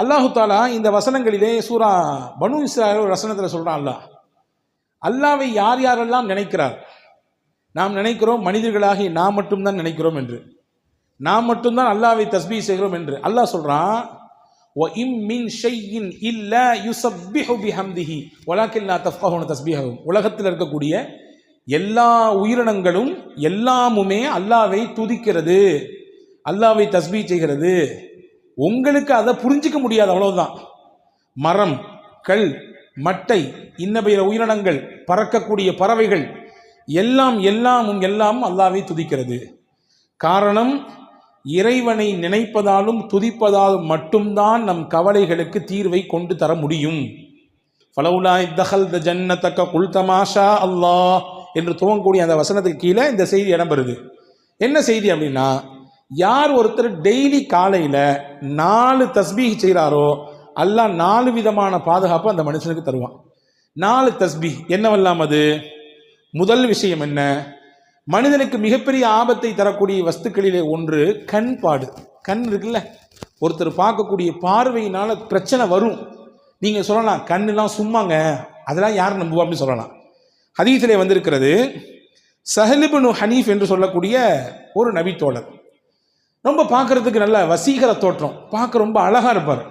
அல்லாஹு தாலா இந்த வசனங்களிலே சூரா பனு இஸ்ராயல் ஒரு வசனத்தில் சொல்கிறான் அல்லாஹ். அல்லாவை யார் யாரெல்லாம் நினைக்கிறார்? நாம் நினைக்கிறோம் மனிதர்களாகி நாம் மட்டும்தான் நினைக்கிறோம் என்று. நாம் மட்டும்தான் அல்லாவை தஸ்பீ செய்கிறோம் என்று. அல்லாஹ் சொல்கிறான் ஒ இம் மின் ஷைஇன் இல்லா யுஸப்பிஹு பிஹம்திஹி வலாக்கின் லா தஃப்கஹூன தஸ்பீஹஹும்." உலகத்தில் இருக்கக்கூடிய எல்லா உயிரினங்களும் எல்லாமுமே அல்லாவை துதிக்கிறது அல்லாவை தஸ்பீ செய்கிறது. உங்களுக்கு அதை புரிஞ்சிக்க முடியாது அவ்வளவுதான். மரம் கல் மட்டை இன்ன பிற உயிரினங்கள் பறக்கக்கூடிய பறவைகள் எல்லாம் எல்லாமும் எல்லாம் அல்லாவை துதிக்கிறது. காரணம் இறைவனை நினைப்பதாலும் துதிப்பதாலும் மட்டும்தான் நம் கவலைகளுக்கு தீர்வை கொண்டு தர முடியும். ஃபலவுலா இத்தஹல் த ஜன்னத்தக்க குல் தமாஷா அல்லாஹ் என்று துவங்கக்கூடிய அந்த வசனத்துக்கு கீழே இந்த செய்தி இடம்பெறுது. என்ன செய்தி அப்படின்னா யார் ஒருத்தர் டெய்லி காலையில் நாலு தஸ்பீஹ் செய்கிறாரோ அல்லாஹ் நாலு விதமான பாதுகாப்பு அந்த மனுஷனுக்கு தருவான். நாலு தஸ்பீஹ் என்னவெல்லாம் அது? முதல் விஷயம் என்ன? மனிதனுக்கு மிகப்பெரிய ஆபத்தை தரக்கூடிய வஸ்துக்களிலே ஒன்று கண் பாடு. கண் இருக்குல்ல? ஒருத்தர் பார்க்கக்கூடிய பார்வையினால பிரச்சனை வரும். நீங்கள் சொல்லலாம் கண்ணுலாம் சும்மாங்க. அதெல்லாம் யார் நம்புவா அப்படின்னு சொல்லலாம். ஹதீஸிலே வந்திருக்கிறது சஹலிபனு ஹனீஃப் என்று சொல்லக்கூடிய ஒரு நபித்தோழர். ரொம்ப பார்க்கறதுக்கு நல்ல வசீகர தோற்றம். பார்க்க ரொம்ப அழகாக இருப்பார்.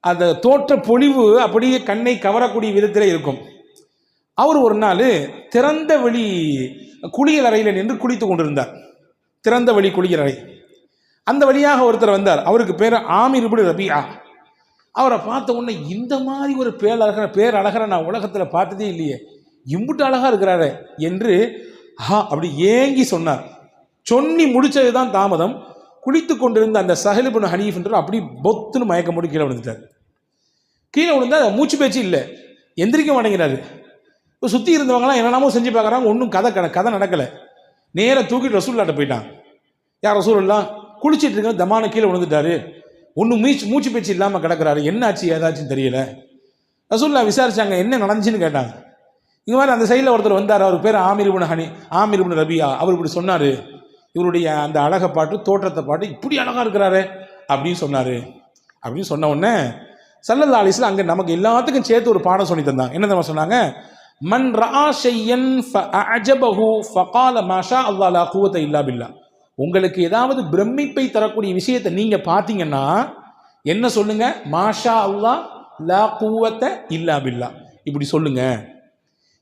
அந்த தோற்ற பொழிவு அப்படியே கண்ணை கவரக்கூடிய விதத்தில் இருக்கும். அவர் ஒரு நாள் திறந்த வெளி குளியல் அறையில் நின்று குளித்து கொண்டிருந்தார். திறந்த வழி குளியல் அறை. அந்த வழியாக ஒருத்தர் வந்தார். அவருக்கு பேர் ஆமீர் இப்படி ரபியா. அவரை பார்த்த உடனே இந்த மாதிரி ஒரு பேரழகர பேரழகரை நான் உலகத்தில் பார்த்ததே இல்லையே. இம்புட்டு அழகாக இருக்கிறாரு என்று ஆ அப்படி ஏங்கி சொன்னார். சொன்னி முடித்தது தான் தாமதம். குளித்து கொண்டிருந்த அந்த சஹலிபுன் ஹனீஃப்ன்ற அப்படி பொத்துன்னு மயக்கம் போட்டு கீழே விழுந்துட்டார். கீழே விழுந்தா மூச்சு பேச்சு இல்லை. எந்திரிக்க மாட்டேங்கிறாரு. இப்போ சுற்றி இருந்தவங்களாம் என்னென்னமோ செஞ்சு பார்க்குறாங்க. ஒன்றும் கதை கட கதை நடக்கலை. நேராக தூக்கிட்டு ரசூல்லாட்ட போயிட்டான். யார் ரசூல்லாம் குளிச்சிட்டு இருக்க தமான கீழே விழுந்துட்டாரு. ஒன்றும் மூச்சு மூச்சு பேச்சு இல்லாமல் கிடக்கிறாரு. என்ன ஆச்சு ஏதாச்சும் தெரியல. ரசூல்லா விசாரிச்சாங்க என்ன நடந்துச்சுன்னு கேட்டாங்க. இந்த மாதிரி அந்த சைடில் ஒருத்தர் வந்தார். அவர் பேர் ஆமிர்புன் ஹனி ஆமிர்புன் ரபியா. அவர் இப்படி சொன்னார். இவருடைய அந்த அழகை பாட்டு தோற்றத்தை பாட்டு இப்படி அழகாக இருக்கிறாரு அப்படின்னு சொன்னார். அப்படின்னு சொன்ன உடனே சல்லல்லா அலிஸ்ல அங்கே நமக்கு எல்லாத்துக்கும் சேர்த்து ஒரு பாடம் சொல்லி தந்தாங்க என்ன தெரியுமா சொன்னாங்க? மன் ரா ஷையன் ஃபஅஜபஹு ஃபகால மாஷா அல்லாஹ் லா இல்லா பில்லா உங்களுக்கு ஏதாவது பிரமிப்பை தரக்கூடிய விஷயத்தை நீங்கள் பார்த்தீங்கன்னா என்ன சொல்லுங்க? மாஷா அல்லா லா கூவத்தை இல்லா பில்லா இப்படி சொல்லுங்க.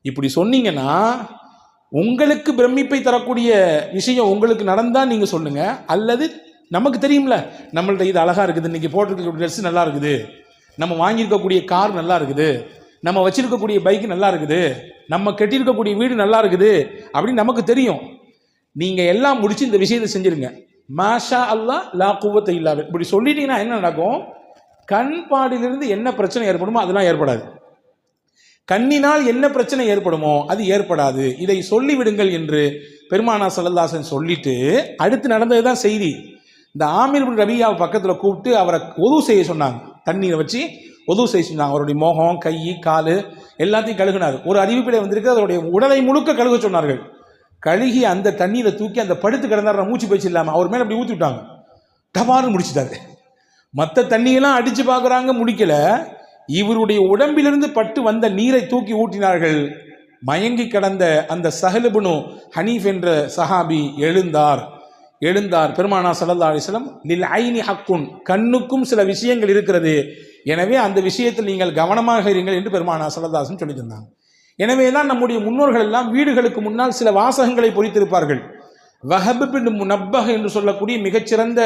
இப்படி சொன்னீங்கன்னா உங்களுக்கு பிரமிப்பை தரக்கூடிய விஷயம் உங்களுக்கு நடந்தா நீங்க சொல்லுங்க. அல்லது நமக்கு தெரியும்ல நம்மள்ட்ட இது அழகா இருக்குது இன்னைக்கு போட்டிருக்கக்கூடிய ட்ரெஸ் நல்லா இருக்குது. நம்ம வாங்கியிருக்கக்கூடிய கார் நல்லா இருக்குது. நம்ம வச்சிருக்கக்கூடிய பைக் நல்லா இருக்குது. நம்ம கட்டியிருக்கக்கூடிய வீடு நல்லா இருக்குது அப்படின்னு நமக்கு தெரியும். நீங்க எல்லாம் முடிச்சு இந்த விஷயத்தை செஞ்சிருங்க. மாஷா அல்லாஹ் லா குவத்தை இல்லாத. இப்படி சொல்லிட்டீங்கன்னா என்ன நடக்கும்? கண்பாடிலிருந்து என்ன பிரச்சனை ஏற்படுமோ அதெல்லாம் ஏற்படாது. கண்ணினால் என்ன பிரச்சனை ஏற்படுமோ அது ஏற்படாது. இதை சொல்லிவிடுங்கள் என்று பெருமானா சல்லல்லாசன் சொல்லிட்டு அடுத்து நடந்தது தான் செய்தி. இந்த ஆமீர் பின் ரபியாவை பக்கத்தில் கூப்பிட்டு அவரை உதவு செய்ய சொன்னாங்க. தண்ணீரை வச்சு உதவு செய்ய சொன்னாங்க. அவருடைய முகம் கை கால் எல்லாத்தையும் கழுகுனார். ஒரு அறிவிப்பில் வந்திருக்கு. அவருடைய உடலை முழுக்க கழுக சொன்னார்கள். கழுகி அந்த தண்ணீரை தூக்கி அந்த படுத்து கிடந்தார். மூச்சு பேச்சு இல்லாமல் அவர் மேலே அப்படி ஊற்றி விட்டாங்க டபார்னு முடிச்சுட்டாரு. மற்ற தண்ணியெல்லாம் அடித்து பார்க்குறாங்க முடிக்கல. இவருடைய உடம்பிலிருந்து பட்டு வந்த நீரை தூக்கி ஊட்டினார்கள். மயங்கி கடந்த அந்த சஹலுபுனு ஹனீஃப் என்ற சஹாபி எழுந்தார். எழுந்தார். பெருமானா சல்லா அலிஸ்லம் லில் ஐனி ஹக்குன். கண்ணுக்கும் சில விஷயங்கள் இருக்கிறது. எனவே அந்த விஷயத்தில் நீங்கள் கவனமாக இருங்கள் என்று பெருமானா சல்லதாசன் சொல்லி தந்தாங்க எனவே தான் நம்முடைய முன்னோர்கள் எல்லாம் வீடுகளுக்கு முன்னால் சில வாசகங்களை பொறித்திருப்பார்கள். வஹபு பின் நப்பக என்று சொல்லக்கூடிய மிகச்சிறந்த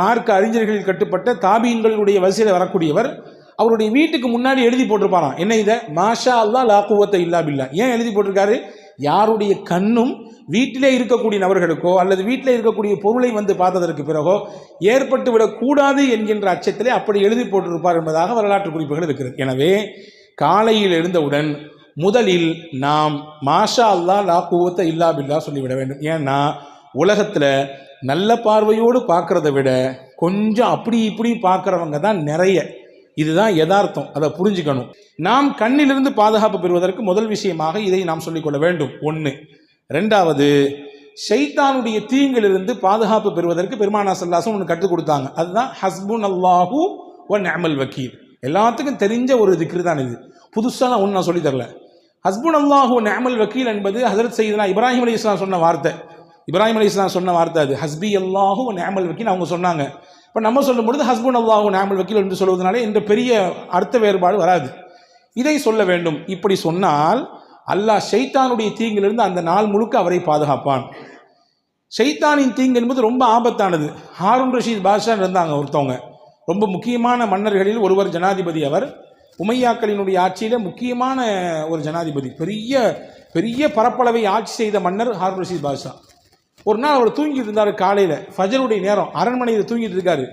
மார்க்க அறிஞர்களில் கட்டுப்பட்ட தாபீன்களுடைய வரிசையில் வரக்கூடியவர் அவருடைய வீட்டுக்கு முன்னாடி எழுதி போட்டிருப்பாராம். என்ன இதை? மாஷா அல்லா லாக்குவத்தை குவத்த இல்லா பில்லா ஏன் எழுதி போட்டிருக்காரு? யாருடைய கண்ணும் வீட்டிலே இருக்கக்கூடிய நபர்களுக்கோ அல்லது வீட்டிலே இருக்கக்கூடிய பொருளை வந்து பார்த்ததற்கு பிறகோ ஏற்பட்டு விடக்கூடாது என்கின்ற அச்சத்திலே அப்படி எழுதி போட்டிருப்பார் என்பதாக வரலாற்று குறிப்புகள் இருக்கிறது. எனவே காலையில் எழுந்தவுடன் முதலில் நாம் மாஷா அல்லா லாக்குவத்தை இல்லாபில்லா இல்லா பில்லா சொல்லிவிட வேண்டும். ஏன்னா உலகத்தில் நல்ல பார்வையோடு பார்க்குறத விட கொஞ்சம் அப்படி இப்படி பார்க்குறவங்க தான் நிறைய. இதுதான் யதார்த்தம். அதை புரிஞ்சுக்கணும். நாம் கண்ணிலிருந்து பாதுகாப்பு பெறுவதற்கு முதல் விஷயமாக இதை நாம் சொல்லிக்கொள்ள வேண்டும். ஒன்று ரெண்டாவது ஷைத்தானுடைய தீங்கிலிருந்து பாதுகாப்பு பெறுவதற்கு பெருமானா சல்லாசம் ஒன்று கற்றுக் கொடுத்தாங்க. அதுதான் ஹஸ்புன் அல்லாஹு ஒன் அமல் வக்கீல். எல்லாத்துக்கும் தெரிஞ்ச ஒரு திக்ரு தான் இது. புதுசாக நான் ஒன்று நான் சொல்லித் தரல. ஹஸ்புன் அல்லாஹு அமல் வக்கீல் என்பது ஹசரத் சையதுனா இப்ராஹிம் அலி இஸ்லாம் சொன்ன வார்த்தை. இப்ராஹிம் அலி இஸ்லாம் சொன்ன வார்த்தை அது. ஹஸ்பி அல்லாஹூ ஒன் அமல் வக்கீல் அவங்க சொன்னாங்க. இப்போ நம்ம சொல்லும் பொழுது ஹஸ்பண்ட் அல்லாஹு நாமல் வக்கீல் என்று சொல்வதனாலே என்ற பெரிய அர்த்த வேறுபாடு வராது. இதை சொல்ல வேண்டும். இப்படி சொன்னால் அல்லாஹ் ஷைத்தானுடைய தீங்கிலிருந்து அந்த நாள் முழுக்க அவரை பாதுகாப்பான். ஷைத்தானின் தீங்கு என்பது ரொம்ப ஆபத்தானது. ஹாரூன் ரஷீத் பாஷா இருந்தாங்க ஒருத்தவங்க. ரொம்ப முக்கியமான மன்னர்களில் ஒருவர் ஜனாதிபதி அவர். உமையாக்களினுடைய ஆட்சியில் முக்கியமான ஒரு ஜனாதிபதி. பெரிய பெரிய பரப்பளவை ஆட்சி செய்த மன்னர் ஹாரூன் ரஷீத் பாஷா. ஒரு நாள் அவர் தூங்கிட்டு இருந்தார் காலையில். ஃபஜருடைய நேரம். அரண்மனையில் தூங்கிட்டு இருக்காரு.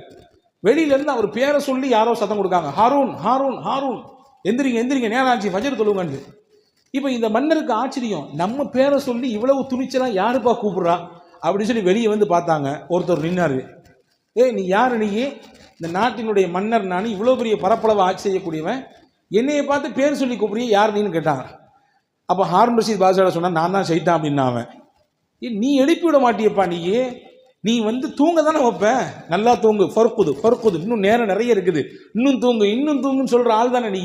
வெளியிலேருந்து அவர் பேரை சொல்லி யாரோ சத்தம் கொடுக்காங்க. ஹாரூன் ஹாரூன் ஹாரூன். எந்திரிங்க எந்திரிங்க. நேரம் ஆச்சு. ஃபஜர் தொழுங்கன்னு இப்போ இந்த மன்னருக்கு ஆச்சரியம். நம்ம பேரை சொல்லி இவ்வளவு துணிச்சலா யாருப்பா கூப்பிட்றா? அப்படின்னு சொல்லி வெளியே வந்து பார்த்தாங்க. ஒருத்தர் நின்னார். ஏய் நீ யார் நீ? இந்த நாட்டினுடைய மன்னர் நான் இவ்வளோ பெரிய பரப்பளவு ஆட்சி செய்யக்கூடியவன். என்னையை பார்த்து பேர் சொல்லி கூப்பிடுறிய யார் நீன்னு கேட்டாங்க அப்போ ஹார்ன் ரஷீத் பாஷாட சொன்னால் நான் தான் செய்தான் அப்படின்னா அவன். நீ எழுப்பி விட மாட்டியப்பா நீ நீ வந்து தூங்க தானே வைப்ப? நல்லா தூங்கு. பொறுக்குது பொறுக்குது இன்னும் நேரம் நிறைய இருக்குது. இன்னும் தூங்கு இன்னும் தூங்குன்னு சொல்கிற ஆள் தானே நீ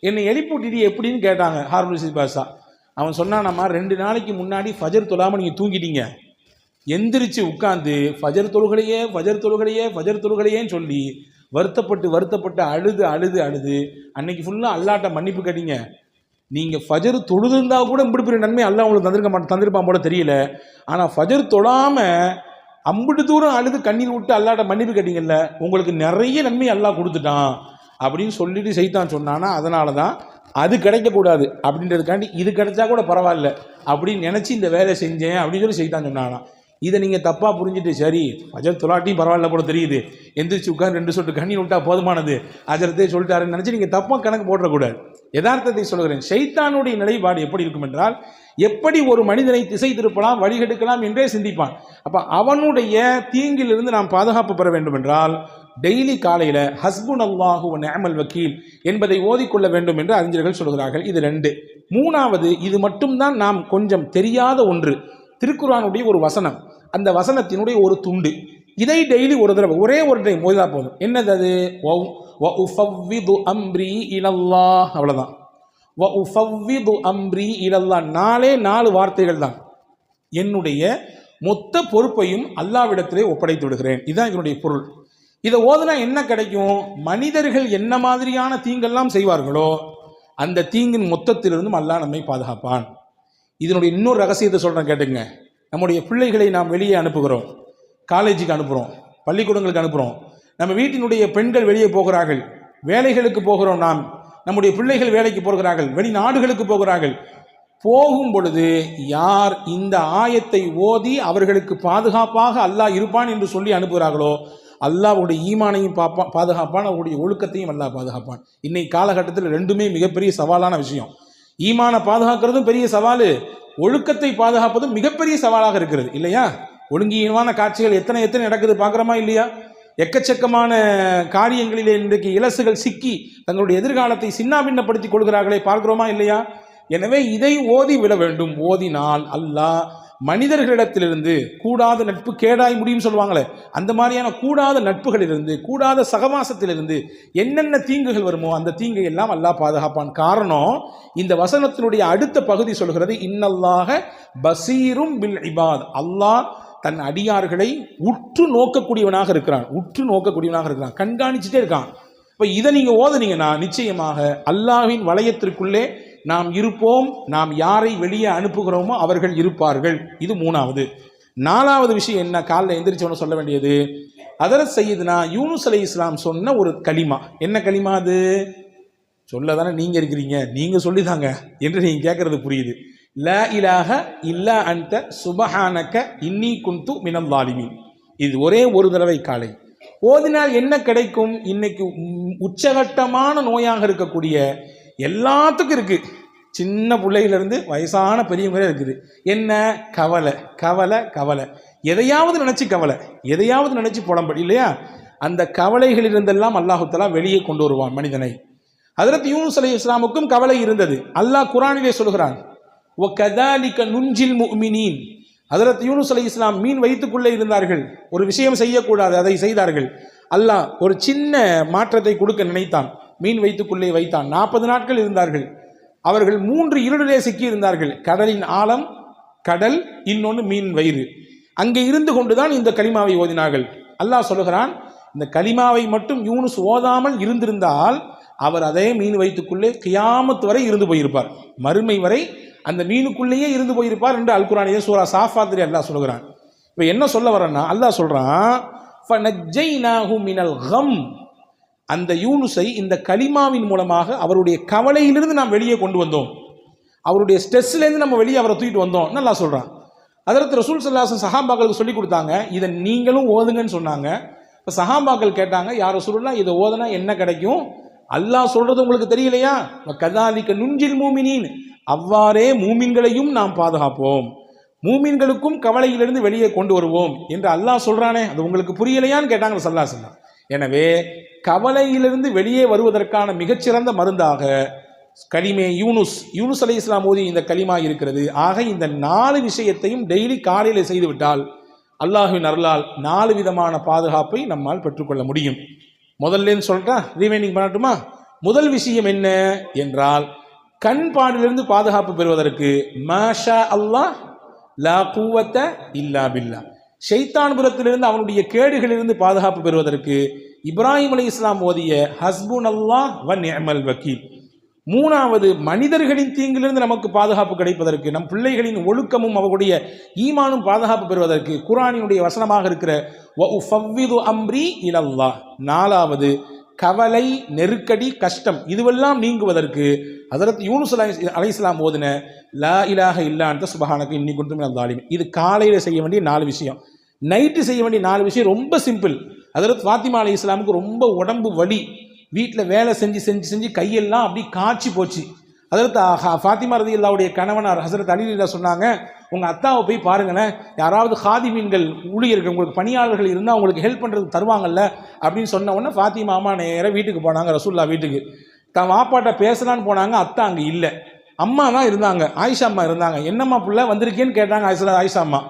என்னை எழுப்பி விட்டுடி எப்படின்னு கேட்டாங்க ஹார்ன் பாஷா. அவன் சொன்னானம்மா ரெண்டு நாளைக்கு முன்னாடி ஃபஜர் தொழாமல் நீங்கள் தூங்கிட்டீங்க. எந்திரிச்சு உட்காந்து ஃபஜர் தொழுகளையே ஃபஜர் தொழுகளையே ஃபஜர் தொழுகளையேன்னு சொல்லி வருத்தப்பட்டு வருத்தப்பட்டு அழுது அழுது அழுது அன்னைக்கு ஃபுல்லாக அல்லாட்ட மன்னிப்பு கேட்டீங்க. நீங்கள் ஃபஜர் தொழுதுருந்தா கூட இப்படி பெரிய நன்மை அல்ல உங்களுக்கு தந்திருக்க மாட்டேன் தந்திருப்பான் போல தெரியல. ஆனால் ஃபஜர் தொழாமல் அம்பிட்டு தூரம் அழுது கண்ணீர் விட்டு அல்லாட்ட மன்னிப்பு கேட்டீங்கல்ல உங்களுக்கு நிறைய நன்மை அல்லா கொடுத்துட்டான் அப்படின்னு சொல்லிட்டு செய்தான் சொன்னான்னா அதனால தான் அது கிடைக்கக்கூடாது அப்படின்றதுக்காண்டி இது கிடைச்சா கூட பரவாயில்ல அப்படின்னு நினச்சி இந்த வேலை செஞ்சேன் அப்படின்னு சொல்லி செய்தான் சொன்னானா. இதை நீங்கள் தப்பாக புரிஞ்சுட்டு சரி அஜர் தொலாட்டியும் பரவாயில்ல போல தெரியுது. எந்திரிச்சு உட்காந்து ரெண்டு சொட்டு கண்ணி விட்டா போதுமானது. அஜரத்தே சொல்லிட்டாருன்னு நினச்சி நீங்கள் தப்பாக கணக்கு போடக்கூடாது யதார்த்தத்தை சொல்கிறேன் ஷைத்தானுடைய நிலைப்பாடு எப்படி இருக்கும் என்றால் எப்படி ஒரு மனிதனை திசை திருப்பலாம் வழிகெடுக்கலாம் என்றே சிந்திப்பான். அப்போ அவனுடைய தீங்கிலிருந்து நாம் பாதுகாப்பு பெற வேண்டும் என்றால் டெய்லி காலையில் ஹஸ்புன் அல்லாஹு நேமல் வக்கீல் என்பதை ஓதிக்கொள்ள வேண்டும் என்று அறிஞர்கள் சொல்கிறார்கள். இது ரெண்டு. மூணாவது இது மட்டும்தான் நாம் கொஞ்சம் தெரியாத ஒன்று. திருக்குறானுடைய ஒரு வசனம். அந்த வசனத்தினுடைய ஒரு துண்டு. இதை டெய்லி ஒரு தடவை ஒரே ஒரு டைம் ஓதினா போதும். என்னது அது? வ- உஃபவ்விது அம்ரி இலல்லாஹ் அவ்வளோதான் வ உஃபவ்விது அம்ரி இலல்லாஹ் நாலே நாலு வார்த்தைகள் தான். என்னுடைய மொத்த பொறுப்பையும் அல்லாவிடத்திலே ஒப்படைத்து விடுகிறேன். இதுதான் இதனுடைய பொருள். இதை ஓதுனா என்ன கிடைக்கும்? மனிதர்கள் என்ன மாதிரியான தீங்கெல்லாம் செய்வார்களோ அந்த தீங்கின் மொத்தத்திலிருந்தும் அல்லாஹ் நம்மை பாதுகாப்பான். இதனுடைய இன்னொரு ரகசியத்தை சொல்கிறேன் கேட்டுங்க. நம்முடைய பிள்ளைகளை நாம் வெளியே அனுப்புகிறோம். காலேஜுக்கு அனுப்புகிறோம் பள்ளிக்கூடங்களுக்கு அனுப்புகிறோம் நம்ம வீட்டினுடைய பெண்கள் வெளியே போகிறார்கள். வேலைகளுக்கு போகிறோம் நாம். நம்முடைய பிள்ளைகள் வேலைக்கு போகிறார்கள். வெளிநாடுகளுக்கு போகிறார்கள். போகும் பொழுது யார் இந்த ஆயத்தை ஓதி அவர்களுக்கு பாதுகாப்பாக அல்லாஹ் இருப்பான் என்று சொல்லி அனுப்புகிறார்களோ அல்லாஹ்வுடைய ஈமானையும் பார்ப்பான் பாதுகாப்பான் அவருடைய ஒழுக்கத்தையும் அல்லாஹ் பாதுகாப்பான். இன்னைக்கு காலகட்டத்தில் ரெண்டுமே மிகப்பெரிய சவாலான விஷயம். ஈமானை பாதுகாக்கிறதும் பெரிய சவால் ஒழுக்கத்தை பாதுகாப்பதும் மிகப்பெரிய சவாலாக இருக்கிறது. இல்லையா? ஒழுங்கீனமான காட்சிகள் எத்தனை எத்தனை நடக்குது பார்க்குறோமா இல்லையா? எக்கச்சக்கமான காரியங்களிலே இன்றைக்கு இலசுகள் சிக்கி தங்களுடைய எதிர்காலத்தை சின்னாபின்னப்படுத்திக் கொள்கிறார்களே பார்க்கிறோமா இல்லையா? எனவே இதை ஓதி விட வேண்டும். ஓதினால் அல்லாஹ் மனிதர்களிடத்திலிருந்து கூடாத நட்பு கேடாய் முடியும் சொல்லுவாங்களே அந்த மாதிரியான கூடாத நட்புகளிலிருந்து கூடாத சகவாசத்திலிருந்து என்னென்ன தீங்குகள் வருமோ அந்த தீங்கை எல்லாம் அல்லாஹ் பாதுகாப்பான். காரணம் இந்த வசனத்தினுடைய அடுத்த பகுதி சொல்கிறது இன்னல்லாக பசீரும் பில் இபாத். அல்லாஹ் தன் அடியார்களை உற்று நோக்கக்கூடியவனாக இருக்கிறான். உற்று நோக்கக்கூடியவனாக இருக்கிறான். கண்காணிச்சுட்டே இருக்கான். இப்போ இதை நீங்கள் ஓதுனீங்கன்னா நிச்சயமாக அல்லாஹ்வின் வளையத்திற்குள்ளே நாம் இருப்போம். நாம் யாரை வெளியே அனுப்புகிறோமோ அவர்கள் இருப்பார்கள். இது மூணாவது. நாலாவது விஷயம் என்ன? காலில் எந்திரிச்சவனு சொல்ல வேண்டியது அதர செய்யுதுனா யூனுஸ் அலி இஸ்லாம் சொன்ன ஒரு களிமா. என்ன களிமா அது? சொல்ல தானே நீங்கள் இருக்கிறீங்க. நீங்கள் சொல்லிதாங்க. என்று நீங்கள் கேட்குறது புரியுது. ல இலாக இல்லா அந்த சுபஹானக்க இன்னி குந்து மினல் லாலிமீன் இது ஒரே ஒரு தடவை காலை. ஓதினால் என்ன கிடைக்கும்? இன்னைக்கு உம் உச்சகட்டமான நோயாக இருக்கக்கூடிய எல்லாத்துக்கும் இருக்கு. சின்ன பிள்ளையிலேருந்து வயசான பெரியவங்க இருக்குது. என்ன? கவலை கவலை கவலை. எதையாவது நினச்சி கவலை. எதையாவது நினச்சி புலம்படி இல்லையா? அந்த கவலைகளிலிருந்தெல்லாம் அல்லாஹுத்தலா வெளியே கொண்டு வருவான் மனிதனை. அதிரத்து யூனுஸ் அலி இஸ்லாமுக்கும் கவலை இருந்தது. அல்லாஹ் குரானிலே சொல்கிறான் ஒ கதாலிக்க நுஞ்சில் முமினீன் அதரத் யூனுஸ் அலி இஸ்லாம் மீன் வயிற்றுக்குள்ளே இருந்தார்கள். ஒரு விஷயம் செய்யக்கூடாது அதை செய்தார்கள். அல்லாஹ் ஒரு சின்ன மாற்றத்தை கொடுக்க நினைத்தான். மீன் வைத்துக்குள்ளே வைத்தான். நாற்பது நாட்கள் இருந்தார்கள். அவர்கள் மூன்று இருளிலே சிக்கி இருந்தார்கள் கடலின் ஆழம் கடல் இன்னொன்று மீன் வயிறு. அங்கே இருந்து கொண்டுதான் இந்த களிமாவை ஓதினார்கள். அல்லாஹ் சொல்லுகிறான் இந்த கலிமாவை மட்டும் யூனுஸ் ஓதாமல் இருந்திருந்தால் அவர் அதே மீன் வயிற்றுக்குள்ளே கியாமத்து வரை இருந்து போயிருப்பார். மறுமை வரை அந்த மீனுக்குள்ளேயே இருந்து போயிருப்பார் என்று அல்குரானியே சூரா சாஃபாத்திரி அல்லாஹ் சொல்கிறான் இப்போ என்ன சொல்ல வரேன்னா அல்லாஹ் சொல்கிறான் கம். அந்த யூனுஸை இந்த கலிமாவின் மூலமாக அவருடைய கவலையிலிருந்து நாம் வெளியே கொண்டு வந்தோம். அவருடைய ஸ்ட்ரெஸ்லேருந்து நம்ம வெளியே அவரை தூக்கிட்டு வந்தோம். நல்லா சொல்கிறான் அதற்கு ரசூல் சல்லாசன் சஹாபாக்களுக்கு சொல்லி கொடுத்தாங்க இதை நீங்களும் ஓதுங்கன்னு சொன்னாங்க. இப்போ சஹாபாக்கள் கேட்டாங்க யார் சொல்லலாம் இதை ஓதுனா என்ன கிடைக்கும்? அல்லாஹ் சொல்றது உங்களுக்கு தெரியலையா? கதாலிக்க நுஞ்சில் மூமினின். அவ்வாறே மூமின்களையும் நாம் பாதுகாப்போம். மூமின்களுக்கும் கவலையிலிருந்து வெளியே கொண்டு வருவோம் என்று அல்லாஹ் சொல்கிறானே அது உங்களுக்கு புரியலையான்னு கேட்டாங்க சல்லா சொன்னா எனவே கவலையிலிருந்து வெளியே வருவதற்கான மிகச்சிறந்த மருந்தாக கலிமே யூனுஸ் யூனுஸ் அலி இஸ்லாம் ஓதி இந்த கலிமா இருக்கிறது. ஆக இந்த நாலு விஷயத்தையும் டெய்லி காலையில் செய்துவிட்டால் அல்லாஹுவின் அருளால் நாலு விதமான பாதுகாப்பை நம்மால் பெற்றுக்கொள்ள முடியும். முதல்லேன்னு சொல்லிட்டா ரீவைனிங் பண்ணட்டுமா? முதல் விஷயம் என்ன? என்றால் கண் பாடிலிருந்து பாதுகாப்பு பெறுவதற்கு மாஷா அல்லாஹ் லா கூவத்த இல்லா பில்லா. ஷைத்தான்புரத்திலிருந்து அவனுடைய கேடுகளிலிருந்து பாதுகாப்பு பெறுவதற்கு இப்ராஹிம் அலி இஸ்லாம் ஓதிய ஹஸ்புன் அல்லாஹ் வன் நிஅமல் வக்கீல். மூணாவது மனிதர்களின் தீங்கிலிருந்து நமக்கு பாதுகாப்பு கிடைப்பதற்கு நம் பிள்ளைகளின் ஒழுக்கமும் அவர்களுடைய ஈமானும் பாதுகாப்பு பெறுவதற்கு குரானினுடைய வசனமாக இருக்கிற அம்ரி இலல்லா நாலாவது கவலை நெருக்கடி கஷ்டம் இதுவெல்லாம் நீங்குவதற்கு அதற்கு யூனுஸ் அலை அலைஸ்லாம் ஓதின லா இலாக இல்லான்ட்டு சுபஹானக்கு இன்னி குண்டும் அல்லாலிம் இது காலையில் செய்ய வேண்டிய நாலு விஷயம். நைட்டு செய்ய வேண்டிய நாலு விஷயம் ரொம்ப சிம்பிள் அதற்கு ஃபாத்திமா அலி இஸ்லாமுக்கு ரொம்ப உடம்பு வலி. வீட்டில் வேலை செஞ்சு செஞ்சு செஞ்சு கையெல்லாம் அப்படி காய்ச்சி போச்சு. அதற்கு ஃபாத்திமா ரதி அல்லாவுடைய கணவனார் ஹசரத் அலிலா சொன்னாங்க உங்கள் அத்தாவை போய் பாருங்களேன் யாராவது ஹாதி மீன்கள் ஊழியர்கள் உங்களுக்கு பணியாளர்கள் இருந்தால் அவங்களுக்கு ஹெல்ப் பண்ணுறதுக்கு தருவாங்கல்ல அப்படின்னு சொன்ன உடனே ஃபாத்திமா அம்மா நேராக வீட்டுக்கு போனாங்க ரசூல்லா வீட்டுக்கு. தன் வாப்பாட்ட பேசலான்னு போனாங்க அத்தா அங்கே இல்லை. அம்மா தான் இருந்தாங்க ஆயிஷா அம்மா இருந்தாங்க. என்னம்மா பிள்ளை வந்திருக்கேன்னு கேட்டாங்க ஆயிஷா ஆயிஷா அம்மா.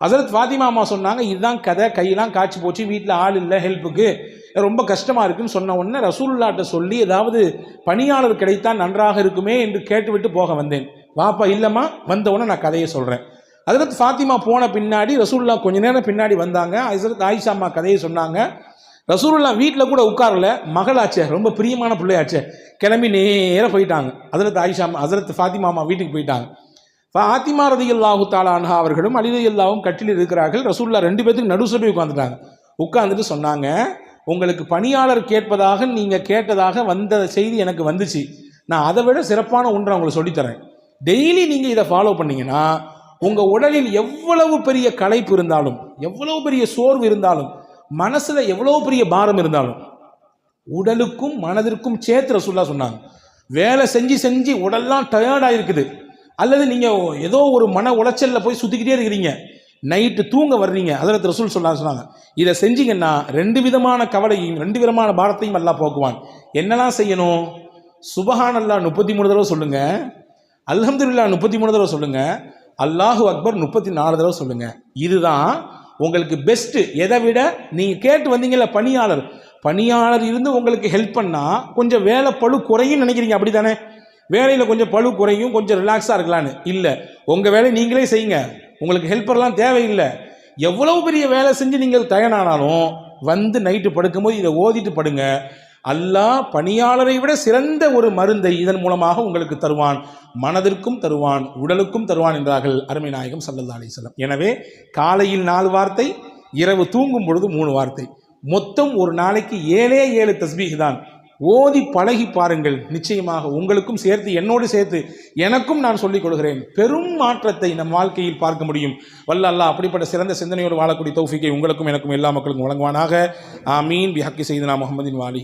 ஹசரத் ஃபாத்திமா அம்மா சொன்னாங்க இதுதான் கதை கையெல்லாம் காய்ச்சி போச்சு வீட்டில் ஆள் இல்லை ஹெல்ப்புக்கு ரொம்ப கஷ்டமாக இருக்குன்னு சொன்ன உடனே ரசூல்லாட்ட சொல்லி ஏதாவது பணியாளர் கிடைத்தால் நன்றாக இருக்குமே என்று கேட்டுவிட்டு போக வந்தேன். வாப்பா இல்லைம்மா வந்தவுடனே நான் கதையை சொல்கிறேன் அதில் ஃபாத்திமா போன பின்னாடி ரசூல்லா கொஞ்ச நேரம் பின்னாடி வந்தாங்க. ஹசரத் ஆயிஷா அம்மா கதையை சொன்னாங்க. ரசூல்லா வீட்டில் கூட உட்காரல. மகளாச்சே ரொம்ப பிரியமான பிள்ளையாச்சே. கிளம்பி நேராக போயிட்டாங்க. ஹசரத் ஆயிஷா அம்மா ஹசரத் ஃபாத்திமா அம்மா வீட்டுக்கு போயிட்டாங்க. ஃபாத்திமா ரதி அல்லாஹு தாலான்ஹா அவர்களும் அலி கட்டில் இருக்கிறார்கள். ரசூல்லா ரெண்டு பேத்துக்கு நடுசபை உட்காந்துட்டாங்க உட்காந்துட்டு சொன்னாங்க உங்களுக்கு பணியாளர் கேட்பதாக நீங்கள் கேட்டதாக வந்த செய்தி எனக்கு வந்துச்சு. நான் அதை விட சிறப்பான ஒன்றை உங்களுக்கு சொல்லித்தரேன். டெய்லி நீங்கள் இதை ஃபாலோ பண்ணீங்கன்னா உங்கள் உடலில் எவ்வளவு பெரிய களைப்பு இருந்தாலும் எவ்வளவு பெரிய சோர்வு இருந்தாலும் மனசில் எவ்வளவு பெரிய பாரம் இருந்தாலும் உடலுக்கும் மனதிற்கும் சேர்த்து ரசூல்லா சொன்னாங்க. வேலை செஞ்சு செஞ்சு உடல்லாம் டயர்டாக இருக்குது அல்லது நீங்கள் ஏதோ ஒரு மன உளைச்சலில் போய் சுற்றிக்கிட்டே இருக்கிறீங்க. நைட்டு தூங்க வர்றீங்க. அதில் ரசூல் சொல்லா சொன்னாங்க. இதை செஞ்சீங்கன்னா ரெண்டு விதமான கவலையும் ரெண்டு விதமான பாரத்தையும் எல்லாம் போக்குவான். என்னெல்லாம் செய்யணும்? சுபஹான் அல்லா முப்பத்தி மூணு தடவை சொல்லுங்க. அல்ஹம்துல்லா முப்பத்தி மூணு தடவை சொல்லுங்க. அல்லாஹு அக்பர் முப்பத்தி நாலு தடவை சொல்லுங்க. இதுதான் உங்களுக்கு பெஸ்ட்டு எதை விட நீங்கள் கேட்டு வந்தீங்கல்ல பணியாளர். பணியாளர் இருந்து உங்களுக்கு ஹெல்ப் பண்ணால் கொஞ்சம் வேலை பழு குறையும் நினைக்கிறீங்க அப்படி தானே வேலையில் கொஞ்சம் பழு குறையும் கொஞ்சம் ரிலாக்ஸாக இருக்கலான்னு இல்லை உங்கள் வேலையை நீங்களே செய்யுங்க. உங்களுக்கு ஹெல்ப்பர்லாம் தேவையில்லை. எவ்வளவு பெரிய வேலை செஞ்சு நீங்கள் தயனானாலும் வந்து நைட்டு படுக்கும்போது இதை ஓதிட்டு படுங்க. அல்லாஹ் பணியாளரை விட சிறந்த ஒரு மருந்தை இதன் மூலமாக உங்களுக்கு தருவான். மனதிற்கும் தருவான் உடலுக்கும் தருவான் என்றார்கள் அருமை நாயகம் சல்லல்லா அலிஸ்லாம் எனவே காலையில் நாலு வார்த்தை இரவு தூங்கும் பொழுது மூணு வார்த்தை. மொத்தம் ஒரு நாளைக்கு ஏழே ஏழு தஸ்பீக் தான். ஓதி பழகி பாருங்கள். நிச்சயமாக உங்களுக்கும் சேர்த்து என்னோடு சேர்த்து எனக்கும் நான் சொல்லிக் கொள்கிறேன். பெரும் மாற்றத்தை நம் வாழ்க்கையில் பார்க்க முடியும். வல்ல அல்லாஹ் அப்படிப்பட்ட சிறந்த சிந்தனையோடு வாழக்கூடிய தௌஃபிக்கை உங்களுக்கும் எனக்கும் எல்லா மக்களுக்கும் வழங்குவானாக. ஆமீன். பிஹக்கி செய்தனா முகமதின் வாலி